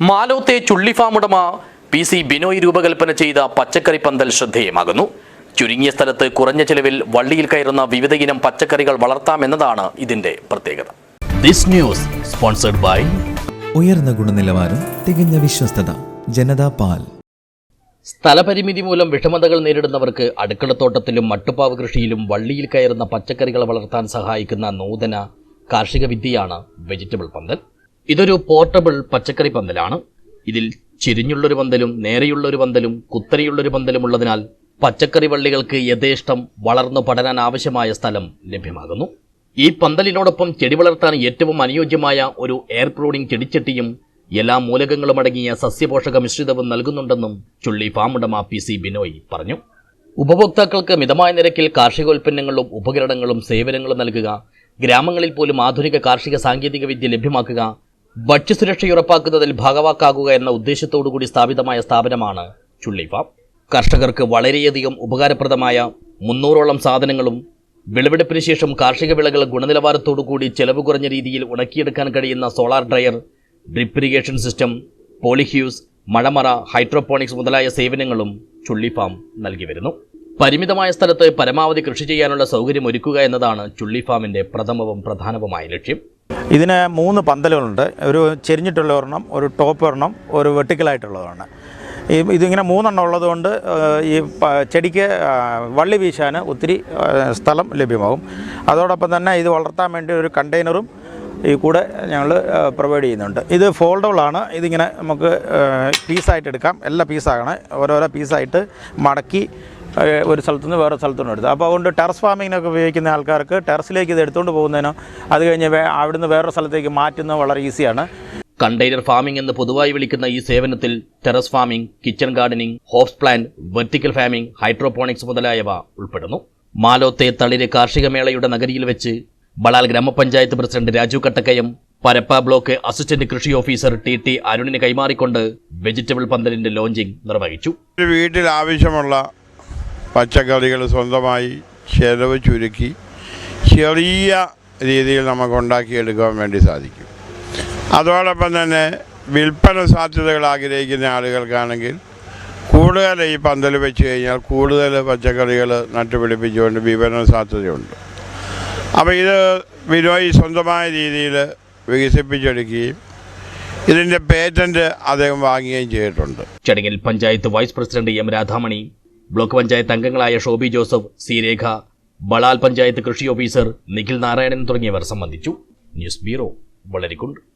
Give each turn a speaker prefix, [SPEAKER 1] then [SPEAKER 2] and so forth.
[SPEAKER 1] മാലോത്തെ ചുള്ളിഫാം ഉടമ P C Binoy രൂപകൽപ്പന ചെയ്ത പച്ചക്കറി പന്തൽ ശ്രദ്ധേയമാകുന്നു. ചുരുങ്ങിയ സ്ഥലത്ത് കുറഞ്ഞ ചെലവിൽ വള്ളിയിൽ കയറുന്ന വിവിധയിനം പച്ചക്കറികൾ വളർത്താമെന്നതാണ് ഇതിന്റെ പ്രത്യേകത. ദിസ് ന്യൂസ് സ്പോൺസർഡ് ബൈ
[SPEAKER 2] ഉയർന്ന ഗുണനിലവാരം തികഞ്ഞ വിശ്വസ്തത ജനതാ പാൽ.
[SPEAKER 1] സ്ഥലപരിമിതി മൂലം വിഷമതകൾ നേരിടുന്നവർക്ക് അടുക്കളത്തോട്ടത്തിലും മട്ടുപ്പാവ് കൃഷിയിലും വള്ളിയിൽ കയറുന്ന പച്ചക്കറികൾ വളർത്താൻ സഹായിക്കുന്ന നൂതന കാർഷിക വിദ്യയാണ് വെജിറ്റബിൾ പന്തൽ. ഇതൊരു പോർട്ടബിൾ പച്ചക്കറി പന്തലാണ്. ഇതിൽ ചിരിഞ്ഞുള്ളൊരു പന്തലും നേരെയുള്ളൊരു പന്തലും കുത്തനെയുള്ളൊരു പന്തലും ഉള്ളതിനാൽ പച്ചക്കറി വള്ളികൾക്ക് യഥേഷ്ടം വളർന്നു പടരാൻ ആവശ്യമായ സ്ഥലം ലഭ്യമാകുന്നു. ഈ പന്തലിനോടൊപ്പം ചെടി വളർത്താൻ ഏറ്റവും അനുയോജ്യമായ ഒരു എയർ പ്രൂണിംഗ് ചെടിച്ചട്ടിയും എല്ലാ മൂലകങ്ങളും അടങ്ങിയ സസ്യപോഷക മിശ്രിതവും നൽകുന്നുണ്ടെന്നും ചുള്ളി ഫാം ഉടമ പി സി ബിനോയ് പറഞ്ഞു. ഉപഭോക്താക്കൾക്ക് മിതമായ നിരക്കിൽ കാർഷികോൽപ്പന്നങ്ങളും ഉപകരണങ്ങളും സേവനങ്ങളും നൽകുക ഗ്രാമങ്ങളിൽ പോലും ആധുനിക കാർഷിക സാങ്കേതിക വിദ്യ ലഭ്യമാക്കുക ഭക്ഷ്യസുരക്ഷ ഉറപ്പാക്കുന്നതിൽ ഭാഗവാക്കാകുക എന്ന ഉദ്ദേശത്തോടുകൂടി സ്ഥാപിതമായ സ്ഥാപനമാണ് ചുള്ളി ഫാം കർഷകർക്ക് വളരെയധികം ഉപകാരപ്രദമായ മുന്നൂറോളം സാധനങ്ങളും വിളവെടുപ്പിന് ശേഷം കാർഷിക വിളകൾ ഗുണനിലവാരത്തോടുകൂടി ചെലവ് കുറഞ്ഞ രീതിയിൽ ഉണക്കിയെടുക്കാൻ കഴിയുന്ന solar dryer drip irrigation system polyhouse മഴമറ hydroponics മുതലായ സേവനങ്ങളും ചുള്ളിഫാം നൽകി വരുന്നു. പരിമിതമായ സ്ഥലത്ത് പരമാവധി കൃഷി ചെയ്യാനുള്ള സൗകര്യം ഒരുക്കുക എന്നതാണ് ചുള്ളിഫാമിന്റെ പ്രഥമവും പ്രധാനവുമായ ലക്ഷ്യം.
[SPEAKER 3] ഇതിന് മൂന്ന് പന്തലുകളുണ്ട്. ഒരു ചെരിഞ്ഞിട്ടുള്ള ഒരെണ്ണം ഒരു ടോപ്പ് ഒരെണ്ണം ഒരു വെട്ടിക്കലായിട്ടുള്ളതാണ് ഈ ഇതിങ്ങനെ മൂന്നെണ്ണം ഉള്ളതുകൊണ്ട് കൊണ്ട് ഈ ചെടിക്ക് വള്ളി വീശാൻ ഒത്തിരി സ്ഥലം ലഭ്യമാകും. അതോടൊപ്പം തന്നെ ഇത് വളർത്താൻ വേണ്ടി ഒരു കണ്ടെയ്നറും ഈ കൂടെ ഞങ്ങൾ പ്രൊവൈഡ് ചെയ്യുന്നുണ്ട്. ഇത് ഫോൾഡബിളാണ്. ഇതിങ്ങനെ നമുക്ക് പീസായിട്ട് എടുക്കാം. എല്ലാ പീസാകണം. ഓരോരോ പീസായിട്ട് മടക്കി ഒരു സ്ഥലത്തു നിന്ന് വേറെ സ്ഥലത്തുനിന്ന് എടുത്ത് അപ്പോൾ അതുകൊണ്ട് ടെറസ് ഫാമിങ്ങിനൊക്കെ ഉപയോഗിക്കുന്ന ആൾക്കാർക്ക് ടെറസിലേക്ക് ഇത് എടുത്തുകൊണ്ട് പോകുന്നതിനോ അത് കഴിഞ്ഞ് അവിടുന്ന് വേറൊരു സ്ഥലത്തേക്ക് മാറ്റുന്നത് വളരെ ഈസിയാണ്.
[SPEAKER 1] കണ്ടെയ്നർ ഫാമിംഗ് എന്ന് പൊതുവായി വിളിക്കുന്ന ഈ സേവനത്തിൽ ടെറസ് ഫാമിംഗ് കിച്ചൺ ഗാർഡനിംഗ് ഹോപ്സ് പ്ലാന്റ് വെർട്ടിക്കൽ ഫാമിംഗ് ഹൈഡ്രോപോണിക്സ് മുതലായവ ഉൾപ്പെടുന്നു. മാലോത്തെ തളിര് കാർഷിക മേളയുടെ നഗരിയിൽ വെച്ച് ബളാൽ ഗ്രാമപഞ്ചായത്ത് president Raju Kattakkayam Parappa block assistant കൃഷി ഓഫീസർ ടി ടി അരുണിന് കൈമാറിക്കൊണ്ട് വെജിറ്റബിൾ പന്തലിന്റെ ലോഞ്ചിംഗ് നിർവഹിച്ചു.
[SPEAKER 4] ഒരു വീട്ടിൽ ആവശ്യമുള്ള പച്ചക്കറികൾ സ്വന്തമായി ചെലവ് ചുരുക്കി ചെറിയ രീതിയിൽ നമുക്ക് ഉണ്ടാക്കിയെടുക്കാൻ വേണ്ടി സാധിക്കും. അതോടൊപ്പം തന്നെ വിൽപ്പന സാധ്യതകൾ ആഗ്രഹിക്കുന്ന ആളുകൾക്കാണെങ്കിൽ കൂടുതൽ ഈ പന്തൽ വെച്ച് കഴിഞ്ഞാൽ കൂടുതൽ പച്ചക്കറികൾ നട്ടുപിടിപ്പിച്ചുകൊണ്ട് വിപണന സാധ്യതയുണ്ട്. അപ്പോൾ ഇത് വിനോയ് സ്വന്തമായ രീതിയിൽ വികസിപ്പിച്ചെടുക്കുകയും ഇതിന്റെ പേറ്റന്റ് അദ്ദേഹം വാങ്ങുകയും ചെയ്തിട്ടുണ്ട്.
[SPEAKER 1] ചടങ്ങിൽ panchayat vice president M Radhamani block panchayat അംഗങ്ങളായ ഷോബി ജോസഫ് സി രേഖ ബളാൽ പഞ്ചായത്ത് കൃഷി ഓഫീസർ നിഖിൽ നാരായണൻ തുടങ്ങിയവർ സംബന്ധിച്ചു. News bureau വളരിക്കുണ്ട്